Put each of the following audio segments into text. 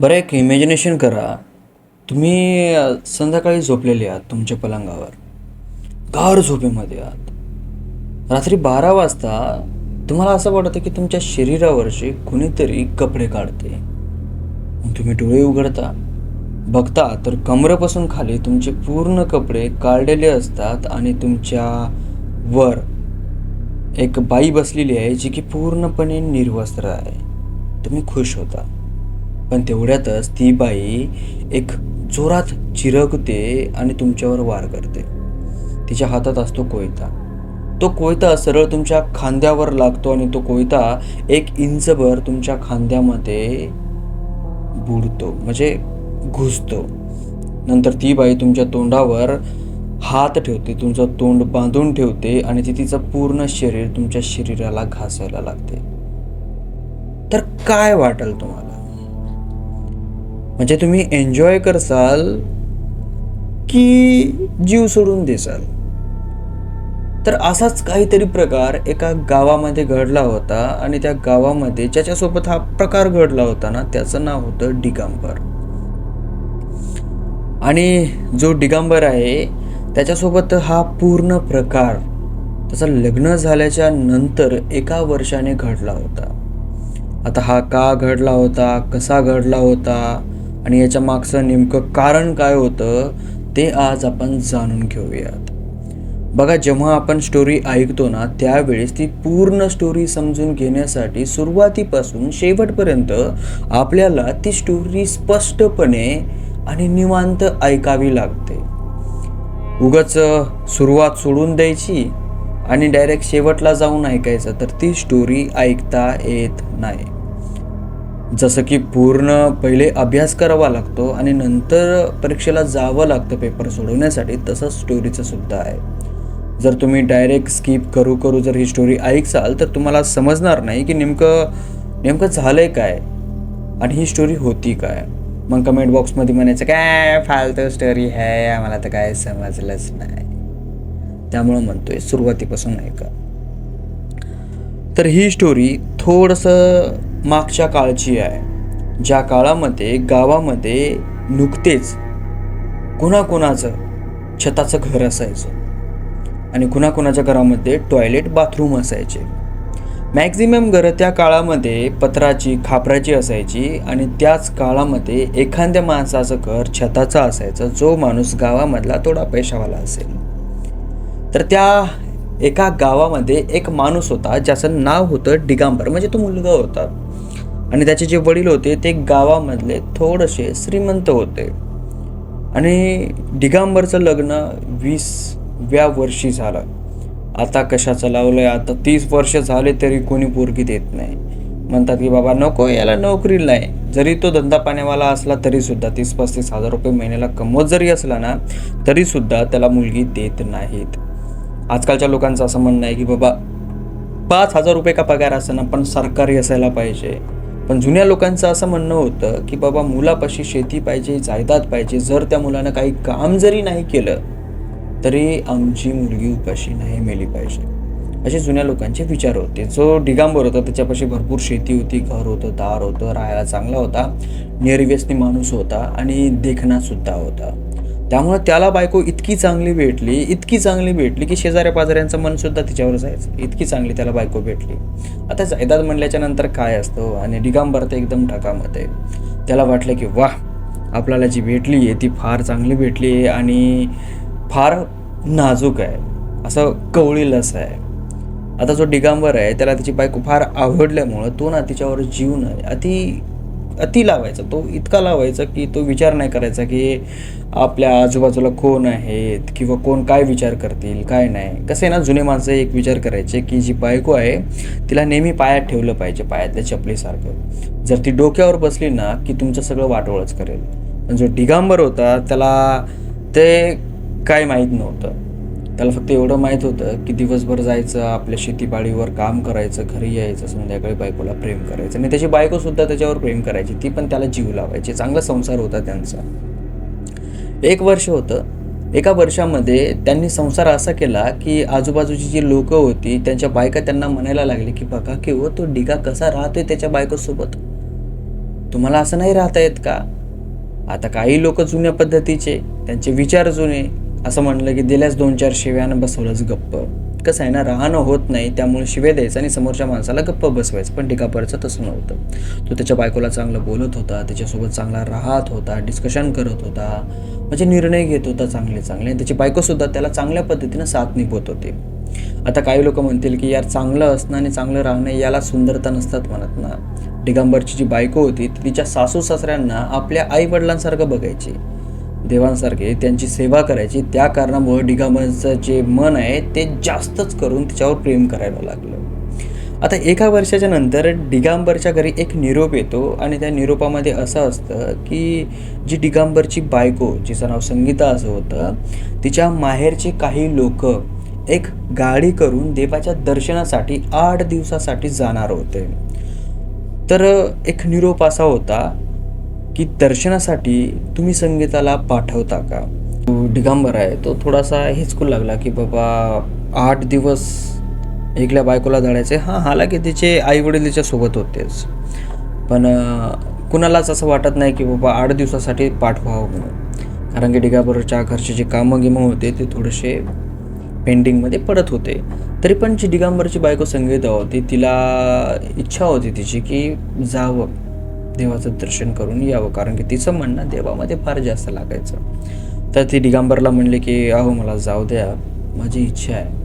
बरं एक इमॅजिनेशन करा. तुम्ही संध्याकाळी झोपलेले आहात तुमच्या पलंगावर. गार झोपेमध्ये आहात. रात्री बारा वाजता तुम्हाला असं वाटतं की तुमच्या शरीरावरचे कुणीतरी कपडे काढते. मग तुम्ही डोळे उघडता. बघता तर कमरेपासून खाली तुमचे पूर्ण कपडे काढलेले असतात आणि तुमच्या वर एक बाई बसलेली आहे जी की पूर्णपणे निर्वस्त्र आहे. तुम्ही खुश होता. पण तेवढ्यातच ती बाई एक जोरात चिरकते आणि तुमच्यावर वार करते. तिच्या हातात असतो कोयता. तो कोयता सरळ तुमच्या खांद्यावर लागतो आणि तो कोयता एक इंचभर तुमच्या खांद्यामध्ये बुडतो म्हणजे घुसतो. नंतर ती बाई तुमच्या तोंडावर हात ठेवते तुमचं तोंड बांधून ठेवते आणि ती तिचं पूर्ण शरीर तुमच्या शरीराला घासायला लागते. तर काय वाटेल तुम्हाला? म्हणजे तुम्ही एन्जॉय करसाल की जीव सोडून देसाल? तर असाच काहीतरी प्रकार एका गावामध्ये घडला होता आणि त्या गावामध्ये ज्याच्यासोबत हा प्रकार घडला होता ना त्याचं नाव होतं डिगांबर. आणि जो डिगांबर आहे त्याच्यासोबत हा पूर्ण प्रकार त्याचं लग्न झाल्याच्यानंतर एका वर्षाने घडला होता. आता हा का घडला होता कसा घडला होता आणि याच्या मागचं नेमकं कारण काय होतं ते आज आपण जाणून घेऊयात. बघा जेव्हा आपण स्टोरी ऐकतो ना त्यावेळेस ती पूर्ण स्टोरी समजून घेण्यासाठी सुरुवातीपासून शेवटपर्यंत आपल्याला ती स्टोरी स्पष्टपणे आणि निवांत ऐकावी लागते. उगाच सुरुवात सोडून द्यायची आणि डायरेक्ट शेवटला जाऊन ऐकायचं तर ती स्टोरी ऐकता येत नाही. जसं की पूर्ण पहिले अभ्यास करावा लागतो आणि नंतर परीक्षेला जावं लागतं पेपर सोडवण्यासाठी तसंच स्टोरीचं सुद्धा आहे. जर तुम्ही डायरेक्ट स्किप करू करू जर ही स्टोरी ऐकसाल तर तुम्हाला समजणार नाही की नेमकं नेमकं झालंय काय आणि ही स्टोरी होती काय. मग कमेंट बॉक्समध्ये म्हणायचं काय फालतू स्टोरी आहे? आम्हाला तर काय समजलंच नाही. त्यामुळं म्हणतोय सुरुवातीपासून ऐका. तर ही स्टोरी थोडंसं मागच्या काळची आहे. ज्या काळामध्ये गावामध्ये नुकतेच कुणाकुणाचं छताचं घर असायचं आणि कुणाकुणाच्या घरामध्ये टॉयलेट बाथरूम असायचे. मॅक्झिमम घरं त्या काळामध्ये पत्राची खापराची असायची आणि त्याच काळामध्ये एखाद्या माणसाचं घर छताचं असायचं जो माणूस गावामधला थोडा पैशावाला असेल. तर त्या एका गावामध्ये एक माणूस होता ज्याचं नाव होतं डिगांबर. म्हणजे तो मुलगा होता. आणि त्याचे जे वडील होते ते गावामधले थोडेसे श्रीमंत होते. आणि डिगांबरचं लग्न वीसव्या वर्षी झालं. आता कशाचं आहे आता तीस वर्ष झाले तरी कोणी पोरगी देत नाही. म्हणतात की बाबा नको याला नोकरी नाही. जरी तो धंदा पाण्यावाला असला तरीसुद्धा तीस पस्तीस हजार रुपये महिन्याला कमवत जरी असला ना तरीसुद्धा त्याला मुलगी देत नाहीत. आजकालच्या लोकांचं असं म्हणणं आहे की बाबा पाच हजार रुपये का पगार असताना पण सरकारी असायला पाहिजे. पण जुन्या लोकांचं असं म्हणणं होतं की बाबा मुलापाशी शेती पाहिजे जायदाद पाहिजे. जर त्या मुलानं काही काम जरी नाही केलं तरी आमची मुलगी उपाशी नाही मेली पाहिजे. असे जुन्या लोकांचे विचार होते. जो डिगांबर होता त्याच्यापाशी भरपूर शेती होती. घर होतं दार होतं राहायला चांगला होता. निर्व्यसनी माणूस होता आणि देखणासुद्धा होता. त्यामुळे त्याला बायको इतकी चांगली भेटली इतकी चांगली भेटली की शेजाऱ्या पाजाऱ्यांचं मनसुद्धा तिच्यावर जायचं इतकी चांगली त्याला बायको भेटली. आता जायदाद म्हणल्याच्या नंतर काय असतं? आणि डिगांबर तर एकदम ढकामत आहे त्याला वाटलं की वाह आपल्याला जी भेटली आहे ती फार चांगली भेटली आहे आणि फार नाजूक आहे. असं कवळीलस आहे. आता जो डिगांबर आहे त्याला तिची बायको फार आवडल्यामुळं तो ना तिच्यावर जीवन आहे अति अति लावायचा. तो इतका लावायचा की तो विचार नाही करायचा की आपल्या आजूबाजूला कोण आहेत किंवा कोण काय विचार करतील काय नाही. कसं आहे ना जुने माणसं एक विचार करायचे की जी बायको आहे तिला नेहमी पायात ठेवलं पाहिजे पायातल्या चपलीसारखं. जर ती डोक्यावर बसली ना की तुमचं सगळं वाटोळच करेल. जो डिगांबर होता त्याला ते काय माहीत नव्हतं. त्याला फक्त एवढं माहीत होतं की दिवसभर जायचं आपल्या शेतीबाडीवर काम करायचं घरी यायचं संध्याकाळी बायकोला प्रेम करायचं. आणि त्याची बायकोसुद्धा त्याच्यावर प्रेम करायची ती पण त्याला जीव लावायची. चांगला संसार होता त्यांचा. एक वर्ष होतं. एका वर्षामध्ये त्यांनी संसार असा केला की आजूबाजूची जी लोकं होती त्यांच्या बायका त्यांना म्हणायला लागली की बघा की हो तो डिगा कसा राहतोय त्याच्या बायकोसोबत? तुम्हाला असं नाही राहता येत का? आता काही लोक जुन्या पद्धतीचे त्यांचे विचार जुने असं म्हणलं की दिल्यास दोन चार शिव्यानं बसवलंच गप्प. कसं आहे ना राहणं होत नाही त्यामुळे शिवे द्यायचं आणि समोरच्या माणसाला गप्प बसवायचं. पण टिकापरचं तसं नव्हतं. तो त्याच्या बायकोला चांगलं बोलत होता त्याच्यासोबत चांगला राहत होता डिस्कशन करत होता. म्हणजे निर्णय घेत होता चांगले चांगले. आणि त्याची बायकोसुद्धा त्याला चांगल्या पद्धतीनं साथ निभवत होते. आता काही लोक म्हणतील की यार चांगलं असणं आणि चांगलं राहणं याला सुंदरता नसतात म्हणत ना. दिगंबरची जी बायको होती ती तिच्या सासू सासऱ्यांना आपल्या आई वडिलांसारखं बघायची. देवांसारखे त्यांची सेवा करायची त्या कारणामुळे दिगंबरचं जे मन आहे ते जास्तच करून तिच्यावर प्रेम करायला लागलं. आता एका वर्षाच्या नंतर डिगांबरच्या घरी एक निरोप येतो आणि त्या निरोपामध्ये असं असतं की जी डिगांबरची बायको जिचं नाव संगीता असं होतं तिच्या माहेरचे काही लोक एक गाडी करून देवाच्या दर्शनासाठी आठ दिवसासाठी जाणार होते. तर एक निरोप असा होता की दर्शनासाठी तुम्ही संगीताला पाठवता का? तो दिगंबर आहे तो थोडासा हिचकू लागला की बाबा आठ दिवस एकल्या बायकोला जाण्याचे हां हाला की तिचे आई वडील तिच्यासोबत होतेच. पण कुणालाच असं वाटत नाही की बाबा आठ दिवसासाठी पाठवावं म्हणून. कारण की डिगांबरच्या घरचे जे कामं गिमं होते ते थोडेसे पेंडिंगमध्ये पडत होते. तरी पण जी डिगांबरची बायको संगीता होती तिला इच्छा होती तिची की जावं. देवाचं दर्शन करून यावं. कारण की तिचं म्हणणं देवामध्ये फार जास्त लागायचं. तर ती दिगंबरला म्हणले की अहो मला जाऊ द्या. माझी इच्छा आहे.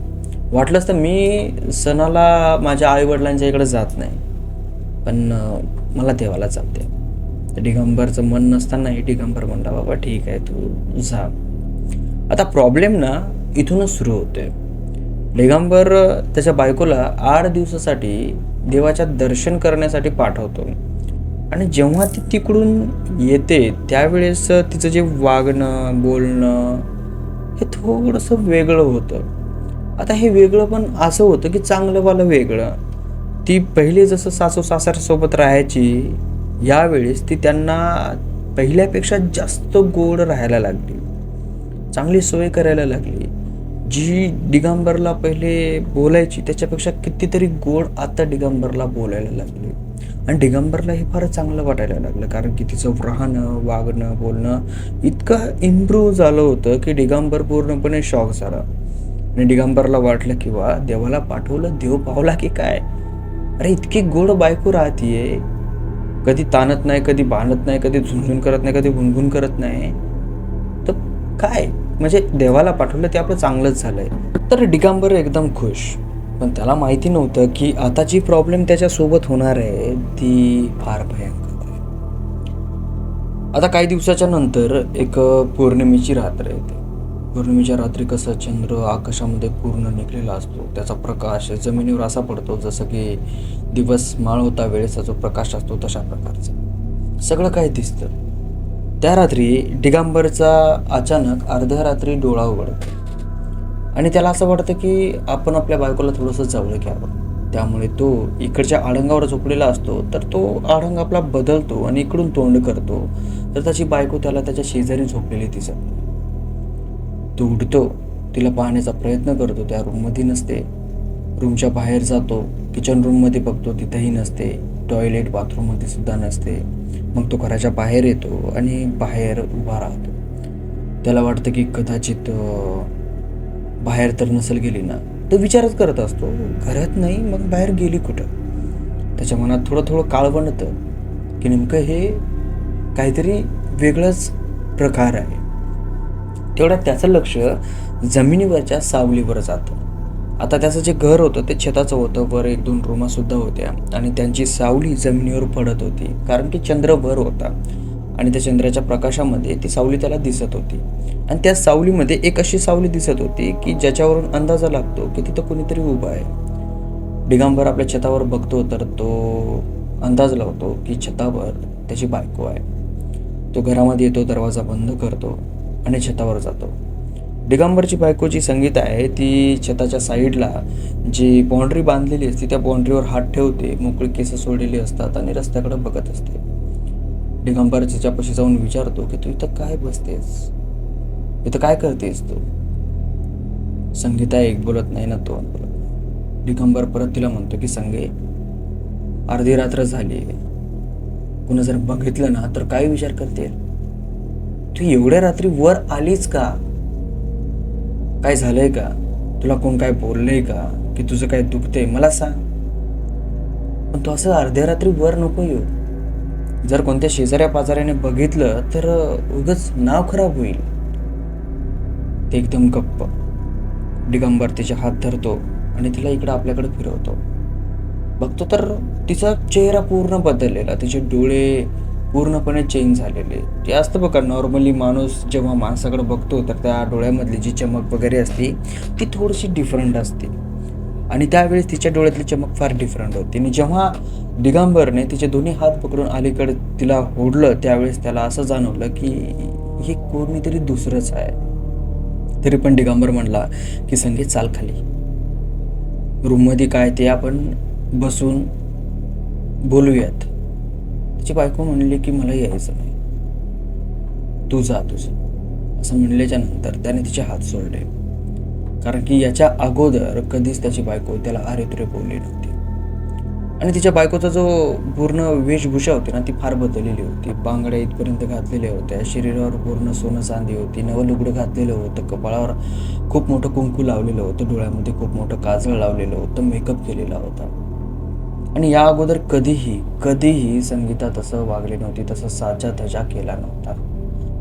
वाटलंच तर मी सणाला माझ्या आईवडिलांच्या इकडे जात नाही. पण मला देवाला जाऊ द्या तर दिगंबरचं मन नसतानाही दिगंबर म्हणला बाबा ठीक आहे तू जा. आता प्रॉब्लेम ना इथूनच सुरू होते दिगंबर त्याच्या बायकोला आठ दिवसासाठी देवाच्या दर्शन करण्यासाठी पाठवतो. आणि जेव्हा ती तिकडून येते त्यावेळेस तिचं जे वागणं बोलणं हे थोडंसं वेगळं होतं. आता हे वेगळं पण असं होतं की चांगलंवालं वेगळं. ती पहिले जसं सासू सासऱ्यासोबत राहायची यावेळेस ती त्यांना पहिल्यापेक्षा जास्त गोड राहायला लागली. चांगली सोय करायला लागली. जी दिगंबरला पहिले बोलायची त्याच्यापेक्षा कितीतरी गोड आता दिगंबरला बोलायला लागली. आणि दिगंबरला हे फार चांगलं वाटायला लागलं. कारण की तिचं राहणं वागणं बोलणं इतकं इम्प्रूव्ह झालं होतं की दिगंबर पूर्णपणे शॉक झाला. आणि दिगंबरला वाटलं की वा देवाला पाठवलं देव पावला की काय? अरे इतकी गोड बायको राहतीये. कधी ताणत नाही कधी बांधत नाही कधी झुंझुन करत नाही कधी भुनभुन करत नाही. तर काय? म्हणजे देवाला पाठवलं ते आपलं चांगलंच झालंय. तर दिगंबर एकदम खुश. पण त्याला माहिती नव्हतं की आता जी प्रॉब्लेम त्याच्यासोबत होणार आहे ती फार भयंकर आहे. आता काही दिवसाच्या नंतर एक पौर्णिमेची रात्र येते. पौर्णिमेच्या रात्री कसं चंद्र आकाशामध्ये पूर्ण निघलेला असतो त्याचा प्रकाश जमिनीवर असा पडतो जसं की दिवस माळ होता वेळेचा जो प्रकाश असतो तशा प्रकारचा. सगळं काय दिसतं. त्या रात्री डिगांबरचा अचानक अर्ध्या रात्री डोळा उघडतो. आणि त्याला असं वाटतं की आपण आपल्या बायकोला थोडंसं जवळ घ्यावं. त्यामुळे तो इकडच्या आडंगावर झोपलेला असतो तर तो आडंग आपला बदलतो आणि इकडून तोंड करतो. तर त्याची बायको त्याला त्याच्या शेजारी झोपलेली दिसत तो उठतो तिला पाहण्याचा प्रयत्न करतो त्या रूममध्ये नसते. रूमच्या बाहेर जातो किचन रूममध्ये बघतो तिथेही नसते. टॉयलेट बाथरूममध्ये सुद्धा नसते. मग तो घराच्या बाहेर येतो आणि बाहेर उभा राहतो. त्याला वाटतं की कदाचित बाहेर तर नसेल गेली ना तो विचारच करत असतो घरात नाही मग बाहेर गेली कुठं? त्याच्या मनात थोडं थोडं काळवणतं की नेमकं हे काहीतरी वेगळंच प्रकार आहे. तेवढ्यात त्याचं लक्ष जमिनीवरच्या सावलीवर जातं. आता त्याचं जे घर होतं ते छताचं होतं वर एक दोन रूमा सुद्धा होत्या आणि त्यांची सावली जमिनीवर पडत होती कारण की चंद्र वर होता. आणि त्या चंद्राच्या प्रकाशामध्ये ती सावली त्याला दिसत होती. आणि त्या सावलीमध्ये एक अशी सावली दिसत होती की ज्याच्यावरून अंदाजा लागतो की तिथं कोणीतरी उभा आहे. दिगंबर आपल्या छतावर बघतो तर तो अंदाज लावतो की छतावर त्याची बायको आहे. तो घरामध्ये येतो दरवाजा बंद करतो आणि छतावर जातो. दिगंबरची बायको जी संगीत आहे ती छताच्या साईडला जी बाउंड्री बांधलेली असते त्या बाउंड्रीवर हात ठेवते मोकळी केस सोडलेली असतात आणि रस्त्याकडे बघत असते. दिगंबर तिच्यापाशी जाऊन विचारतो की तू इथं काय बसतेस? इथं काय करतेस तू? संगीता एक बोलत नाही ना तो. बोलत दिगंबर परत तिला म्हणतो की संगे अर्धी रात्र झाली कुणा जर बघितलं ना तर काय विचार करतील तू एवढ्या रात्री वर आलीच का? काय झालंय का? तुला कोण काय बोललंय का? की तुझं काय दुखतंय? मला सांग. पण तू असं अर्ध्या रात्री वर नको येऊ. जर कोणत्या शेजाऱ्या पाजाऱ्याने बघितलं तर उगच नाव खराब होईल. ते एकदम गप्प. दिगंबर तिचे हात धरतो आणि तिला इकडं आपल्याकडे फिरवतो. बघतो तर तिचा चेहरा पूर्ण बदललेला तिचे डोळे पूर्णपणे चेंज झालेले. ते असतं बघा नॉर्मली माणूस जेव्हा माणसाकडे बघतो तर त्या डोळ्यामधली जी चमक वगैरे असते ती थोडीशी डिफरंट असते. आणि त्यावेळेस तिच्या डोळ्यातली चमक फार डिफरंट होती. आणि जेव्हा दिगंबरने तिचे दोन्ही हात पकडून अलीकडे तिला ओढलं त्यावेळेस त्याला असं जाणवलं की हे कोणीतरी दुसरंच आहे. तरी पण दिगंबर म्हणला की संगीत चाल खाली. रूममध्ये काय ते आपण बसून बोलूयात. तिची बायको म्हणली की मला यायचं नाही. तू जा तुझं. असं म्हणल्याच्या नंतर त्याने तिचे हात सोडले. कारण की याच्या अगोदर कधीच त्याची बायको त्याला अरे तुरे बोलली नव्हती. आणि तिच्या बायकोचा जो पूर्ण वेशभूषा होती ना ती फार बदललेली होती. बांगड्या इथपर्यंत घातलेल्या होत्या शरीरावर पूर्ण सोनं चांदी होती नवं लुगडं घातलेलं होतं कपाळावर खूप मोठं कुंकू लावलेलं होतं डोळ्यामध्ये खूप मोठं काजळ लावलेलं होतं मेकअप केलेला होता. आणि या अगोदर कधीही कधीही संगीता तसं वागली नव्हती तसं साजा धजा केला नव्हता.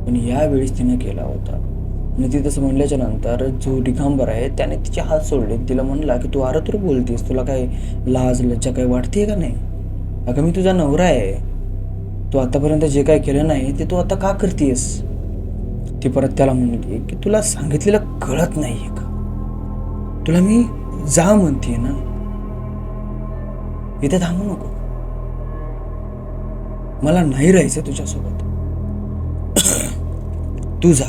पण यावेळेस तिने केला होता. नदी तसं म्हणल्याच्या नंतर जो दिगंबर आहे त्याने तिचे हात सोडले. तिला म्हणला की तू आरतुर बोलतीस? तुला काय लाज लज्जा काय वाटते का नाही? अगं मी तुझा नवरा आहे. तू आतापर्यंत जे काय केलं नाही ते तू आता का करतेस ती परत त्याला म्हणली की तुला सांगितलेलं कळत नाहीये का? तुला मी जा म्हणते ना? इथे थांबू नको. मला नाही राहायचं तुझ्यासोबत. तू जा.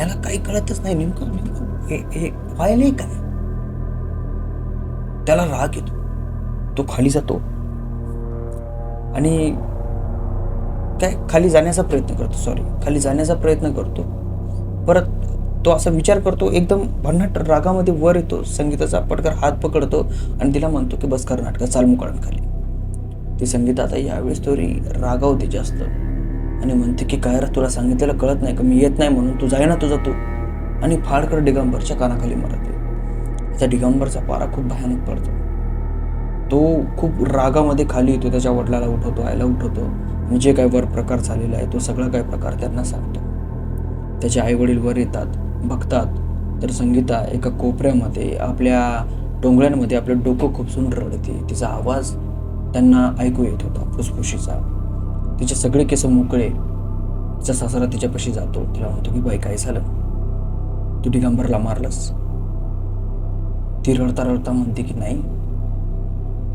याला काही कळतच नाही. नेमकं नेमकं हे हे व्हायला काय त्याला राग येतो. तो खाली जातो. आणि काय खाली जाण्याचा प्रयत्न करतो सॉरी खाली जाण्याचा प्रयत्न करतो. परत तो असा विचार करतो एकदम भन्नाट रागामध्ये वर येतो. संगीताचा पटकर हात पकडतो आणि तिला म्हणतो की बस कर नाटक चाल मुकाळण खाली. ती संगीता आता यावेळेस तरी रागावते जास्त. आणि म्हणते की काय रे तुला सांगितलेलं कळत नाही का? मी येत नाही म्हणून तू जाय ना तुझा तू. आणि फाडकर डिगांबरच्या कानाखाली मरते. त्या डिगांबरचा पारा खूप भयानक पडतो. तो खूप रागामध्ये खाली येतो त्याच्या वडिलाला उठवतो आईला उठवतो. आणि जे काय वर प्रकार झालेला आहे तो सगळा काय प्रकार त्यांना सांगतो. त्याचे आईवडील वर येतात बघतात. तर संगीता एका कोपऱ्यामध्ये आपल्या डोंगळ्यांमध्ये आपलं डोकं खुपसून रडते. तिचा आवाज त्यांना ऐकू येत होता फुसफुशीचा. तिचे सगळे केस मोकळे. तिचा सासरा तिच्यापाशी जातो. तिला म्हणतो की बाई काय झालं? तू दिगंबरला मारलंस. ती रडता रडता म्हणते की नाही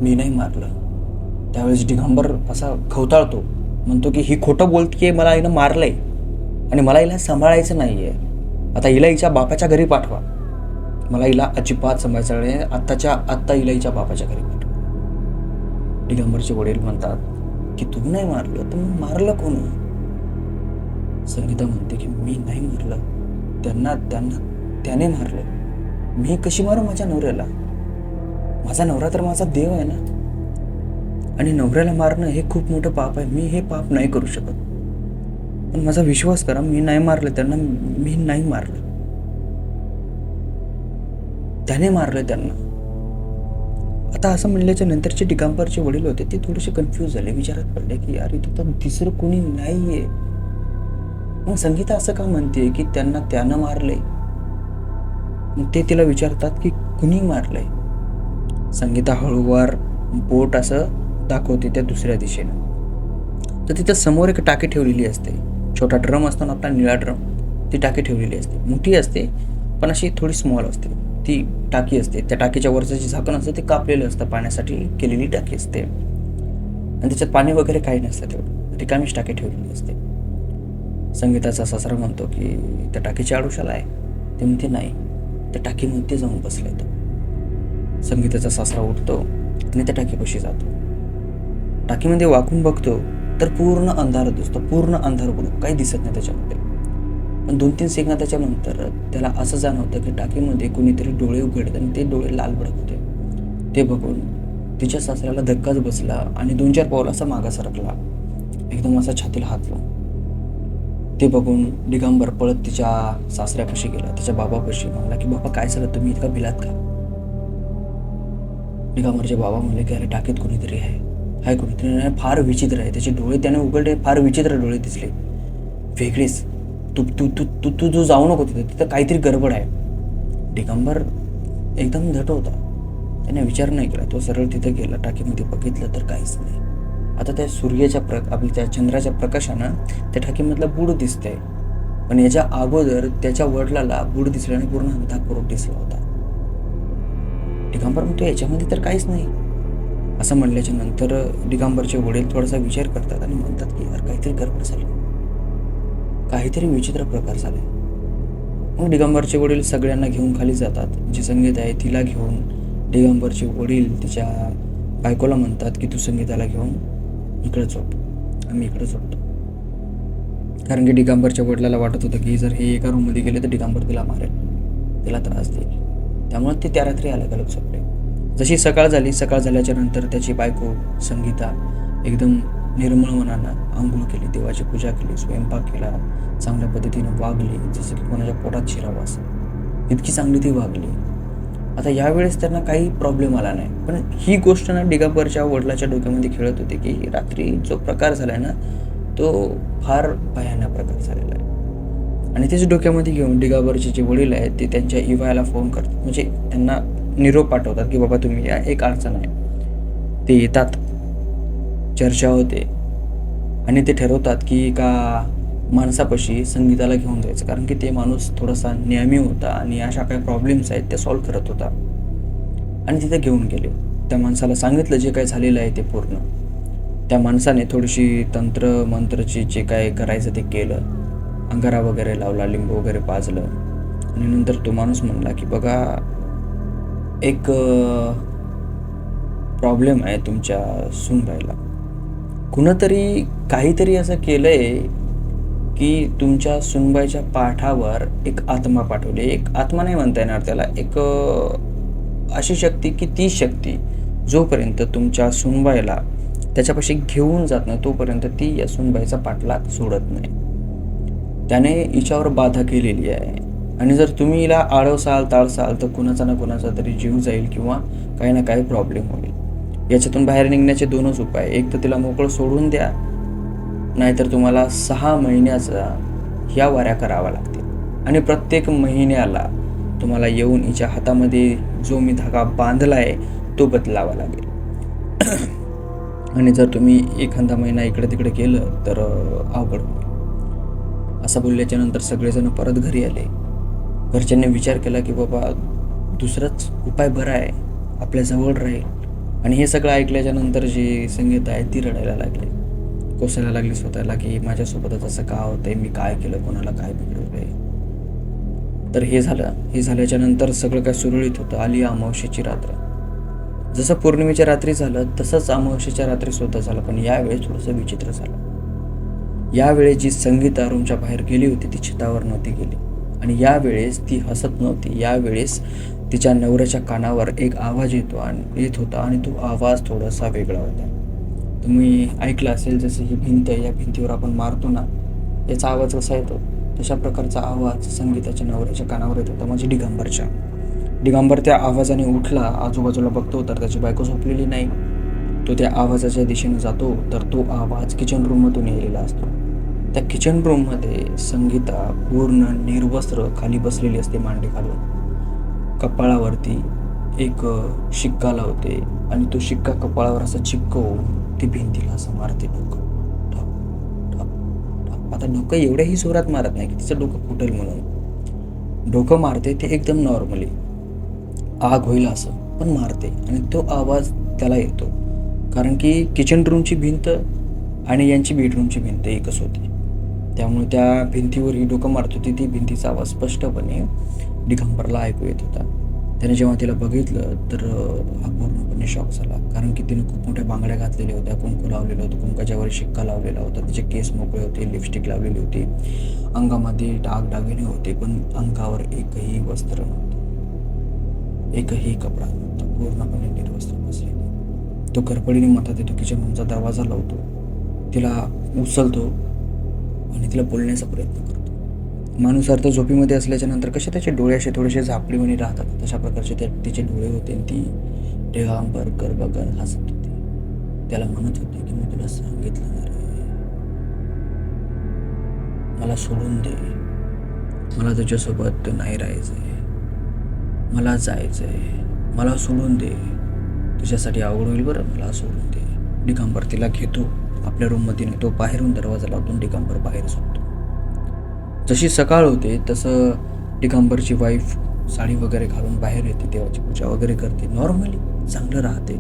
मी नाही मारलं. त्यावेळेस दिगंबर असा खवताळतो. म्हणतो की ही खोटं बोलतीये मला हिनं मारलंय. आणि मला हिला सांभाळायचं नाहीये. आता हिला हिच्या बापाच्या घरी पाठवा. मला हिला अजिबात सांभाळायचं नाही आत्ताच्या आत्ता हिला हिच्या बापाच्या घरी पाठवा. दिगंबरचे वडील म्हणतात की तू नाही मारलं तर मग मारलं कोण? संगीता म्हणते की मी नाही मारलं. त्यांना त्यांना त्याने मारलं. मी कशी मारू माझ्या नवऱ्याला? माझा नवरा तर माझा देव आहे ना? आणि नवऱ्याला मारणं हे खूप मोठं पाप आहे. मी हे पाप नाही करू शकत. पण माझा विश्वास करा मी नाही मारलं त्यांना मी नाही मारलं. त्याने मारलं त्यांना. आता असं म्हणल्याच्या नंतरचे दिगंबरचे वडील होते ते थोडेसे कन्फ्यूज झाले विचारात पडले की अरे तू तर दुसरं कोणी आहे मग संगीता असं का म्हणते की त्यांना त्यानं मारलंय. मग ते तिला विचारतात की कुणी मारलंय? संगीता हळूवार बोट असं दाखवते त्या दुसऱ्या दिशेनं. तर तिथं समोर एक टाकी ठेवलेली असते. छोटा ड्रम असतो ना आपला निळा ड्रम ती टाकी ठेवलेली असते. मोठी असते पण अशी थोडी स्मॉल असते. ती टाकी असते. त्या टाकीच्या वरचं जे झाकण असतं ते कापलेलं असतं. पाण्यासाठी केलेली टाकी असते. आणि त्याच्यात पाणी वगैरे काही नसतं तेवढं. रिकामीच टाकी ठेवलेली असते. संगीताचा सासरा म्हणतो की त्या टाकीच्या आडुशाला आहे. ते म्हणते नाही. त्या टाकीमध्ये जाऊन बसले तो संगीताचा सासरा उठतो आणि त्या टाकीपाशी जातो. टाकीमध्ये वाकून बघतो तर पूर्ण अंधार दिसतो. पूर्ण अंधार बघतो काही दिसत नाही त्याच्यामध्ये. पण दोन तीन सेकंद त्याच्यानंतर त्याला असं जाणवतं की टाकीमध्ये कोणीतरी डोळे उघडत आणि ते डोळे लाल भडक होते. ते बघून तिच्या सासऱ्याला धक्काच बसला आणि दोन चार पावलं असा मागा सरकला. एकदम असा छातीला हात लावून. ते बघून दिगंबर पळत तिच्या सासऱ्यापाशी गेला. तिच्या बाबापाशी म्हणला की बाबा काय झालं? तुम्ही इतका भिलात का? दिगंबरचे बाबा म्हणले की अरे टाकीत कोणीतरी आहे. हाय कोणीतरी नाही फार विचित्र आहे. त्याचे डोळे त्याने उघडले फार विचित्र डोळे दिसले. वेगळेच. तू तू तू तू तू तू जाऊ नको तिथं तिथं काहीतरी गडबड आहे. दिगंबर एकदम धट होता. त्याने विचार नाही केला. तो सरळ तिथं गेला. टाकीमध्ये बघितलं तर काहीच नाही. आता त्या सूर्याच्या प्र आपल्या त्या चंद्राच्या प्रकाशानं त्या टाकीमधला बूड दिसतंय. पण याच्या अगोदर त्याच्या वडिलाला बूड दिसल्याने पूर्ण अंधाकरोट दिसला होता. दिगंबर म्हणतो याच्यामध्ये तर काहीच नाही. असं म्हणल्याच्या नंतर दिगंबरचे वडील थोडासा विचार करतात आणि म्हणतात की यार काहीतरी गडबड झाली. काहीतरी विचित्र प्रकार झाले. मग दिगंबरचे वडील सगळ्यांना घेऊन खाली जातात. जी संगीत आहे तिला घेऊन दिगंबरचे वडील तिच्या बायकोला म्हणतात की तू संगीताला घेऊन इकडे झोप. आम्ही इकडे झोपतो. कारण की दिगंबरच्या वडिलाला वाटत होतं की जर हे एका रूममध्ये गेले तर दिगंबर तिला मारेल. तिला त्रास देईल. त्यामुळे ते त्या रात्री अलग अलग झोपले. जशी सकाळ झाली सकाळ झाल्याच्यानंतर त्याची बायको संगीता एकदम निर्मळ मनानं आंघोळ केली देवाची पूजा केली स्वयंपाक केला चांगल्या पद्धतीनं वागली जसं की कोणाच्या पोटात शिरावं असं. इतकी चांगली ती वागली. आता यावेळेस त्यांना काही प्रॉब्लेम आला नाही. पण ही गोष्ट ना डिगापरच्या वडिलाच्या डोक्यामध्ये खेळत होती की रात्री जो प्रकार झालाय ना तो फार भयानक प्रकार झालेला आहे. आणि तेच डोक्यामध्ये घेऊन डिगाबरचे जे वडील आहेत ते त्यांच्या इवायला फोन करतात. म्हणजे त्यांना निरोप पाठवतात की बाबा तुम्ही या एक अडचण आहे. ते येतात. चर्चा होते. आणि ते ठरवतात की एका माणसापाशी संगीताला घेऊन जायचं. कारण की ते माणूस थोडासा नियमी होता आणि अशा काही प्रॉब्लेम्स आहेत त्या सॉल्व्ह करत होता. आणि तिथे घेऊन गेले. त्या माणसाला सांगितलं जे काय झालेलं आहे ते पूर्ण. त्या माणसाने थोडीशी तंत्र मंत्रची जे काय करायचं ते केलं. अंगारा वगैरे लावला लिंबू वगैरे पाजलं. आणि नंतर तो माणूस म्हणला की बघा एक प्रॉब्लेम आहे तुमच्या सुनबाईला कुणातरी काहीतरी असं केलं आहे की तुमच्या सुनबाईच्या पाठावर एक आत्मा पाठवली. एक आत्मा नाही म्हणता येणार त्याला. एक अशी शक्ती की ती शक्ती जोपर्यंत तुमच्या सुनबाईला त्याच्यापाशी घेऊन जात नाही तोपर्यंत ती या सुनबाईचा पाठलाग सोडत नाही. त्याने हिच्यावर बाधा केलेली आहे. आणि जर तुम्ही हिला आळवसाल ताळसाल तर कुणाचा ना कुणाचा तरी जीव जाईल किंवा काही ना काही प्रॉब्लेम होईल. याच्यातून बाहेर निघण्याचे दोनच उपाय. एक तर तिला मोकळं सोडून द्या नाहीतर तुम्हाला सहा महिन्याचा ह्या वाऱ्या कराव्या लागतील. आणि प्रत्येक महिन्याला तुम्हाला येऊन हिच्या हातामध्ये जो मी धागा बांधला आहे तो बदलावा लागेल. आणि जर तुम्ही एखादा महिना इकडे तिकडे केलं तर अवघड होईल. असं बोलल्याच्या नंतर सगळेजण परत घरी आले. घरच्यांनी विचार केला की बाबा दुसराच उपाय बरा आहे. आपल्या जवळ राहील. आणि हे सगळं ऐकल्याच्यानंतर जी संगीत आहे ती रडायला लागली. कोसायला लागली स्वतःला की माझ्यासोबतच असं का होतंय? मी काय केलं? कोणाला काय बिघडवलंय? तर हे झालं. हे झाल्याच्यानंतर सगळं काय सुरळीत होतं. आली अमावस्येची रात्र. जसं पौर्णिमेच्या रात्री झालं तसंच अमावस्येच्या रात्री सुद्धा झालं. पण यावेळेस थोडंसं विचित्र झालं. यावेळेस जी संगीता रूमच्या बाहेर गेली होती ती छतावर नव्हती गेली. आणि यावेळेस ती हसत नव्हती. यावेळेस तिच्या नवऱ्याच्या कानावर एक आवाज येतो आणि येत होता आणि तो आवाज थोडासा वेगळा होता. तुम्ही ऐकलं असेल जसं ही भिंत आहे या भिंतीवर आपण मारतो ना याचा आवाज कसा येतो? तशा प्रकारचा आवाज संगीताच्या नवऱ्याच्या कानावर येत होता म्हणजे दिगंबरच्या. दिगंबर त्या आवाजाने उठला आजूबाजूला बघतो तर त्याची बायको झोपलेली नाही. तो त्या आवाजाच्या दिशेने जातो तर तो आवाज किचन रूममधून यायलेला असतो. त्या किचन रूममध्ये संगीता पूर्ण निर्वस्त्र खाली बसलेली असते मांडी घालून कपाळावरती एक शिक्का लावते आणि तो शिक्का कपाळावर असा चिपकवून ती भिंतीला असं मारते डोकं. आता डोकं एवढ्याही जोरात मारत नाही की तिचं डोकं फुटेल म्हणून. डोकं मारते ते एकदम नॉर्मली. आग होईल असं पण मारते आणि तो आवाज त्याला येतो. कारण की किचन रूमची भिंत आणि यांची बेडरूमची भिंत एकच होती. त्यामुळे त्या भिंतीवर ही डोकं मारत होती ती भिंतीचा आवाज स्पष्टपणे दिगंबरला ऐकू येत होता. त्याने जेव्हा तिला बघितलं तर हा पूर्णपणे शॉक झाला. कारण की तिने खूप मोठ्या बांगड्या घातलेल्या होत्या कुंकू लावलेलं होतं कुंकाच्यावर शिक्का लावलेला होता तिचे केस मोकळे होते लिपस्टिक लावलेली होती. अंगामध्ये डाग डागिने होते पण अंगावर एकही वस्त्र नव्हतं. एकही कपडा नव्हता. पूर्णपणे निर्वस्त्र बसलेली. तो घरपडीने मतात येतो किचन रूमचा दरवाजा लावतो. तिला उचलतो आणि तिला बोलण्याचा प्रयत्न करतो. माणूस अर्थ झोपीमध्ये असल्याच्या नंतर कसे त्याचे डोळे असे थोडेसे झापडीवाणी राहतात? तशा प्रकारचे ते तिचे डोळे होते ती ढेगांबर कर बघत हसत होती. त्याला म्हणत होती की मी तुला सांगितलं ना रे. मला सोडून दे. मला तुझ्यासोबत नाही राहायचंय. मला जायचंय. मला सोडून दे. तुझ्यासाठी आवड होईल बरं. मला सोडून दे. डिकांबर तिला घेतो. आपल्या रूममध्ये नेतो बाहेरून दरवाजा लावून डिकांबर बाहेर सोडतो जशी सकाळ होते तसं दिगंबरची वाईफ साडी वगैरे घालून बाहेर येते देवाची पूजा वगैरे करते. नॉर्मली चांगलं राहते.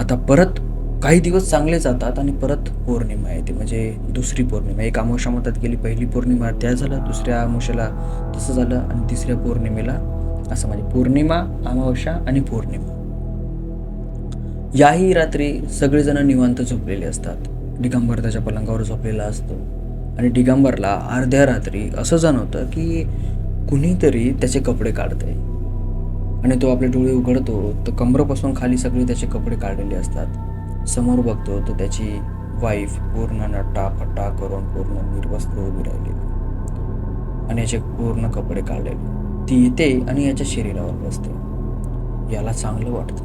आता परत काही दिवस चांगले जातात आणि परत पौर्णिमा येते. म्हणजे दुसरी पौर्णिमा. एक अमावस्या मतात गेली पहिली पौर्णिमा त्या झालं दुसऱ्या अमावस्याला तसं झालं आणि तिसऱ्या पौर्णिमेला असं म्हणजे पौर्णिमा अमावस्या आणि पौर्णिमा. याही रात्री सगळेजण निवांत झोपलेले असतात. दिगंबर त्याच्या पलंगावर झोपलेला असतो. आणि डिगंबरला अर्ध्या रात्री असं जाणवतं की कुणीतरी त्याचे कपडे काढतंय. आणि तो आपले डोळे उघडतो तर कमरपासून खाली सगळे त्याचे कपडे काढलेले असतात. समोर बघतो तर त्याची वाईफ पूर्ण नट्टा फट्टा करून पूर्ण निर्वस्त्र उभी राहिली. आणि याचे पूर्ण कपडे काढलेले. ती येते आणि याच्या शरीरावर बसते. याला चांगलं वाटतं.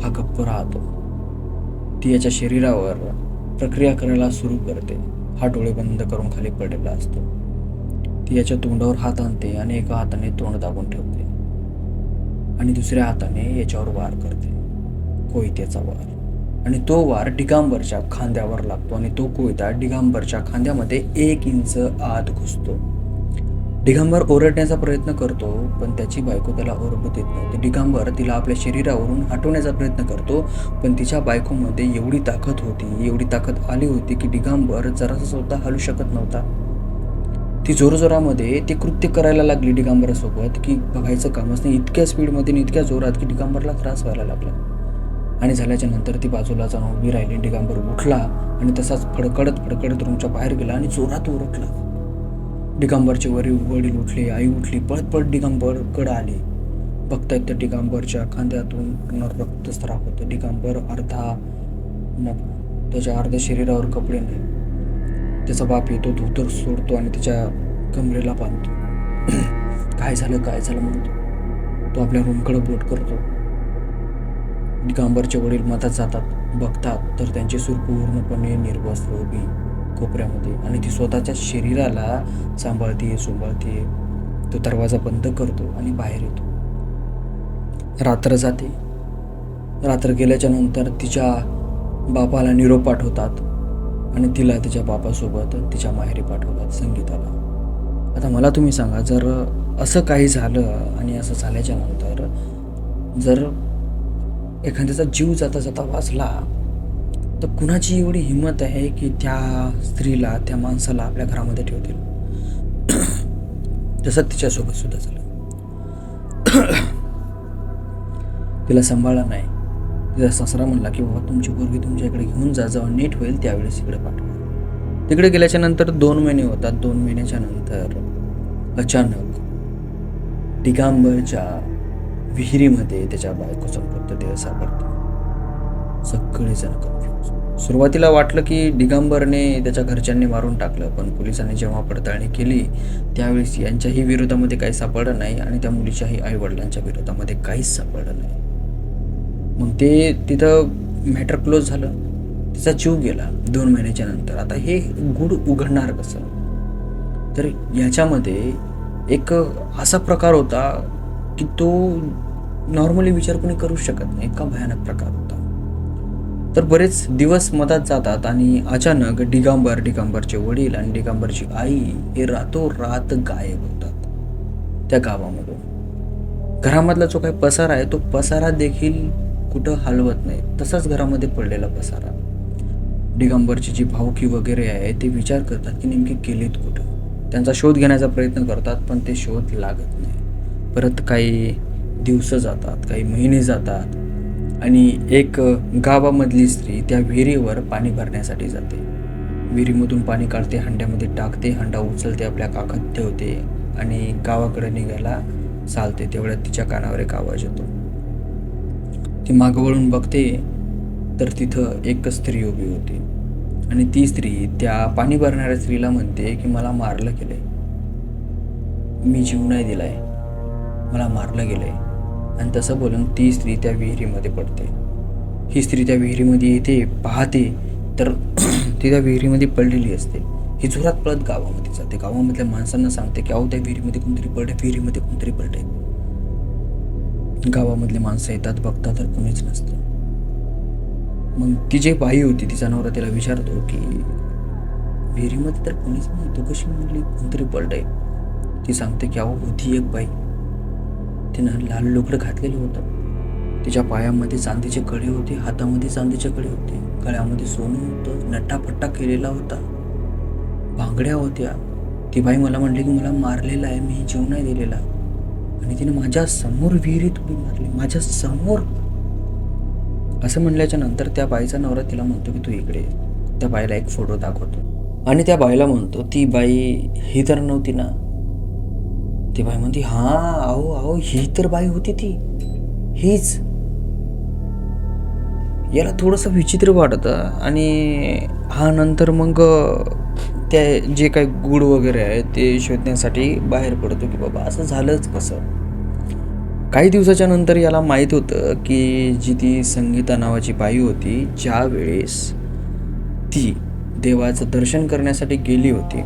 हा गप्प राहतो. ती याच्या शरीरावर प्रक्रिया करायला सुरू करते. हा डोळे बंद करून खाली पडलेला असतो. ती याच्या तोंडावर हात आणते आणि एका हाताने तोंड दाबून ठेवते. आणि दुसऱ्या हाताने याच्यावर वार करते. कोयत्याचा वार. आणि तो वार डिगांबरच्या खांद्यावर लागतो आणि तो कोयता डिगांबरच्या खांद्यामध्ये एक इंच आत घुसतो. डिगांबर ओरडण्याचा प्रयत्न करतो पण त्याची बायको त्याला ओरडू देत नव्हती. डिगांबर तिला आपल्या शरीरावरून हटवण्याचा प्रयत्न करतो पण तिच्या बायकोमध्ये एवढी ताकद होती एवढी ताकद आली होती की डिगांबर जरासा सुद्धा हलू शकत नव्हता. ती जोरजोरामध्ये ते कृत्य करायला लागली डिगांबरासोबत की बघायचं कामच नाही. इतक्या स्पीडमध्ये आणि इतक्या जोरात की डिगांबरला त्रास व्हायला लागला. आणि झाल्याच्यानंतर ती बाजूला जाऊन उभी राहिली. डिगांबर उठला आणि तसाच फडकडत फडकडत रूमच्या बाहेर गेला आणि जोरात ओरडला. डिगांबरचे वरील वडील उठले आई उठली पळत पळत डिगांबरकडे आली. बघतायत तर डिगांबरच्या खांद्यातून पूर्ण रक्तस्राव होतं. डिगांबर अर्धा मग त्याच्या अर्ध्या शरीरावर कपडे नाही. त्याचा बाप येतो धोतर सोडतो आणि त्याच्या कमरेला बांधतो. काय झालं काय झालं म्हणतो तो आपल्या रूमकडे बोट करतो. दिगांबरचे वडील मतात जातात बघतात तर त्यांची सूर पूर्णपणे निर्वस्त्र उभी. कोपऱ्यामध्ये आणि ती स्वतःच्या शरीराला सांभाळते सांभाळते. तो दरवाजा बंद करतो आणि बाहेर येतो. रात्र जाते. रात्र गेल्याच्यानंतर तिच्या बापाला निरोप पाठवतात आणि तिला तिच्या बापासोबत तिच्या माहेरी पाठवतात संगीताला. आता मला तुम्ही सांगा जर असं काही झालं आणि असं झाल्याच्यानंतर जर एखाद्याचा जीव जाता जाता वाचला तर कुणाची एवढी हिंमत आहे की त्या स्त्रीला त्या माणसाला आपल्या घरामध्ये ठेवतील? तसं तिच्यासोबत सुद्धा झालं. तिला सांभाळा नाही. तिचा सासरा म्हणला की बाबा तुमची पोरगी तुमच्याकडे घेऊन जा जेव्हा नीट होईल त्यावेळेस इकडे पाठवा. तिकडे गेल्याच्यानंतर दोन महिने होतात. दोन महिन्याच्या नंतर अचानक दिगांबरच्या विहिरीमध्ये त्याच्या बायकोचा मृतदेह सापडतो. सगळेजण कन्फ्युज सुरुवातीला वाटलं की दिगंबरने त्याच्या घरच्यांनी मारून टाकलं पण पोलिसांनी जेव्हा पडताळणी केली त्यावेळेस यांच्याही विरोधामध्ये काही सापडलं नाही आणि त्या मुलीच्याही आईवडिलांच्या विरोधामध्ये काहीच सापडलं नाही. मग ते तिथं मॅटर क्लोज झालं. तिचा जीव गेला दोन महिन्याच्या नंतर. आता हे गुढ उघडणार कसं? तर याच्यामध्ये एक असा प्रकार होता की तो नॉर्मली विचार कोणी करू शकत नाही. इतका भयानक प्रकार होता. तर बरेच दिवस मधात जातात आणि अचानक डिगांबर डिगांबरचे वडील आणि डिगांबरची आई हे रातोरात गायब होतात त्या गावामधून. घरामधला जो काही पसारा आहे तो पसारा देखील कुठं हलवत नाही. तसाच घरामध्ये पडलेला पसारा. डिगांबरची जी भावकी वगैरे आहे ते विचार करतात की नेमके केलीत कुठं? त्यांचा शोध घेण्याचा प्रयत्न करतात पण ते शोध लागत नाही. परत काही दिवस जातात काही महिने जातात. आणि एक गावामधली स्त्री त्या विहिरीवर पाणी भरण्यासाठी जाते. विहिरीमधून पाणी काढते हंड्यामध्ये टाकते हंडा उचलते आपल्या काकात ठेवते आणि गावाकडे निघायला चालते. तेवढ्यात तिच्या कानावर एक आवाज येतो. ती मागं वळून बघते तर तिथं एकच स्त्री उभी होती. आणि ती स्त्री त्या पाणी भरणाऱ्या स्त्रीला म्हणते की मला मारलं गेलंय. मी जीव नाही दिलाय. मला मारलं गेलंय. आणि तसं बोलून ती स्त्री त्या विहिरीमध्ये पडते. ही स्त्री त्या विहिरीमध्ये येते पाहते तर ती त्या विहिरीमध्ये पडलेली असते. ही जोरात पळत गावामध्ये जाते. गावामधल्या माणसांना सांगते की अहो त्या विहिरीमध्ये कोणतरी पडले विहिरीमध्ये कोणतरी पडले गावामधले माणसं येतात बघतात तर कोणीच नसतं. मग ती जी बाई होती तिचा नवरा तिला विचारतो की विहिरीमध्ये तर कोणीच नाही तो कशी म्हणली कोणतरी पडलंय? ती सांगते की अहो होती एक बाई. तिनं लाल लोकडं घातलेलं होतं. तिच्या पायामध्ये चांदीचे कडे होते हातामध्ये चांदीचे कडे होते. गळ्यामध्ये सोनं होतं नट्टापट्टा केलेला होता. भांगड्या होत्या. ती बाई मला म्हणली की मला मारलेला आहे मी जीव नाही दिलेला. आणि तिने माझ्यासमोर विहिरीत उडी मारली माझ्यासमोर. असं म्हणल्याच्या नंतर त्या बाईचा नवरा तिला म्हणतो की तू इकडे त्या बाईला एक फोटो दाखवतो. आणि त्या बाईला म्हणतो ती बाई ही तर नव्हती ना. ती बाई म्हणते हा अहो अहो ही तर बाई होती ती. हीच. याला थोडंसं विचित्र वाटतं आणि हा नंतर मग त्या जे काही गुड वगैरे आहे ते शोधण्यासाठी बाहेर पडतो की बाबा असं झालंच कसं? काही दिवसाच्या नंतर याला माहीत होतं की जी ती संगीता नावाची बाई होती ज्या वेळेस ती देवाचं दर्शन करण्यासाठी गेली होती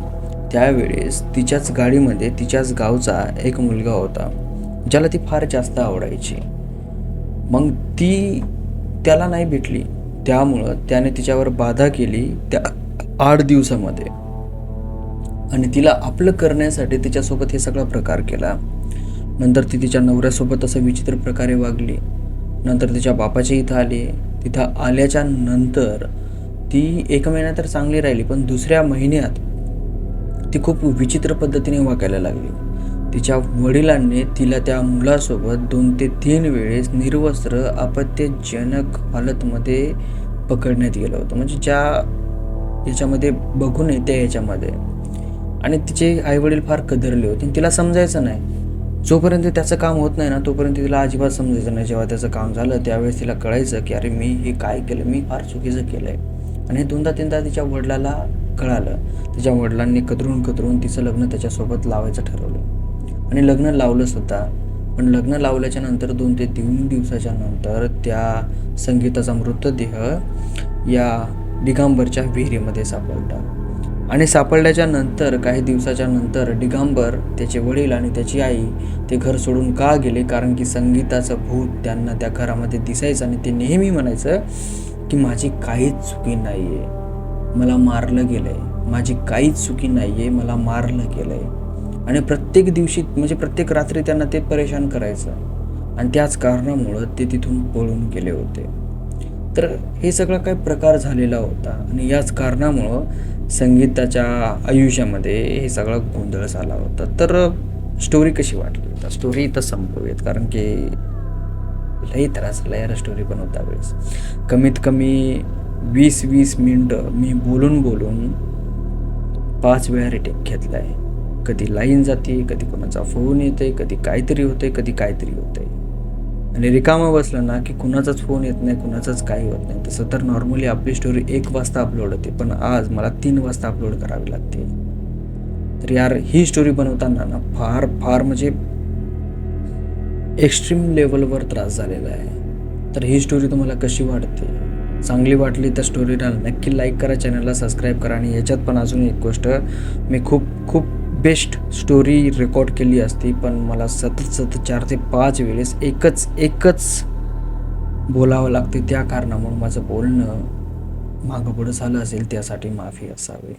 त्यावेळेस तिच्याच गाडीमध्ये तिच्याच गावचा एक मुलगा होता ज्याला ती फार जास्त आवडायची. मग ती त्याला नाही भेटली. त्यामुळं त्याने तिच्यावर बाधा केली त्या आठ दिवसामध्ये. आणि तिला आपलं करण्यासाठी तिच्यासोबत हे सगळा प्रकार केला. नंतर ती तिच्या नवऱ्यासोबत असं विचित्र प्रकारे वागली. नंतर तिच्या बापाच्या इथं आली. तिथं आल्याच्यानंतर ती एक महिना तर चांगली राहिली पण दुसऱ्या महिन्यात ती खूप विचित्र पद्धतीने वागायला लागली. तिच्या वडिलांनी तिला त्या मुलासोबत दोन ते तीन वेळेस निर्वस्त्र आपत्त्यजनक हालतमध्ये पकडण्यात गेलं होतं. म्हणजे ज्या याच्यामध्ये बघू नये त्या याच्यामध्ये. आणि तिचे आईवडील फार कदरले होते आणि तिला समजायचं नाही. जोपर्यंत त्याचं काम होत नाही ना तोपर्यंत तिला अजिबात समजायचं नाही. जेव्हा त्याचं काम झालं त्यावेळेस तिला कळायचं की अरे मी हे काय केलं? मी फार चुकीचं केलं आहे आणि दोनदा तीनदा तिच्या वडिलाला कळालं. तिच्या वडिलांनी कदरून कदरून तिचं लग्न त्याच्यासोबत लावायचं ठरवलं. आणि लग्न लावलं सुद्धा. पण लग्न लावल्याच्या नंतर दोन ते तीन दिवसाच्या नंतर त्या संगीताचा मृतदेह या डिगांबरच्या विहिरीमध्ये सापडला. आणि सापडल्याच्या नंतर काही दिवसाच्या नंतर डिगांबर त्याचे वडील आणि त्याची आई ते घर सोडून का गेले? कारण की संगीताचं भूत त्यांना त्या घरामध्ये दिसायचं आणि ते नेहमी म्हणायचं की माझी काहीच चुकी नाही आहे मला मारलं गेलं आहे माझी काहीच चुकी नाही आहे मला मारलं गेलं आहे आणि प्रत्येक दिवशी म्हणजे प्रत्येक रात्री त्यांना ते परेशान करायचं. आणि त्याच कारणामुळं ते तिथून पळून गेले होते. तर हे सगळं काही प्रकार झालेला होता. आणि याच कारणामुळं संगीताच्या आयुष्यामध्ये हे सगळं गोंधळ झाला होता. तर स्टोरी कशी वाटली? तर स्टोरी इथं संपवूयात. कारण की लई त्रास झाला यार स्टोरी बनवता वेळेस कमीत कमी वीस वीस मिनटं मी बोलून बोलून पाच वेळा रिटेक घेतला आहे कधी लाईन जाते कधी कोणाचा फोन येतोय कधी काहीतरी होतंय कधी काहीतरी होतंय. आणि रिकामा बसलं ना की कुणाचाच फोन येत नाही कुणाचाच काही होत नाही. तसं तर नॉर्मली आपली स्टोरी एक वाजता अपलोड होते पण आज मला तीन वाजता अपलोड करावी लागते. तर यार ही स्टोरी बनवताना ना फार फार म्हणजे एक्स्ट्रीम लेवलवर त्रास झालेला आहे. तर ही स्टोरी तुम्हाला कशी वाटते? चांगली वाटली तर स्टोरीला नक्की लाईक करा चॅनलला सबस्क्राईब करा आणि याच्यात पण अजून एक गोष्ट मी खूप खूप बेस्ट स्टोरी रेकॉर्ड केली असती पण मला सतत सतत चार ते पाच वेळेस एकच एकच बोलावं लागते त्या कारणामुळे माझं बोलणं मागं पुढं झालं असेल त्यासाठी माफी असावी.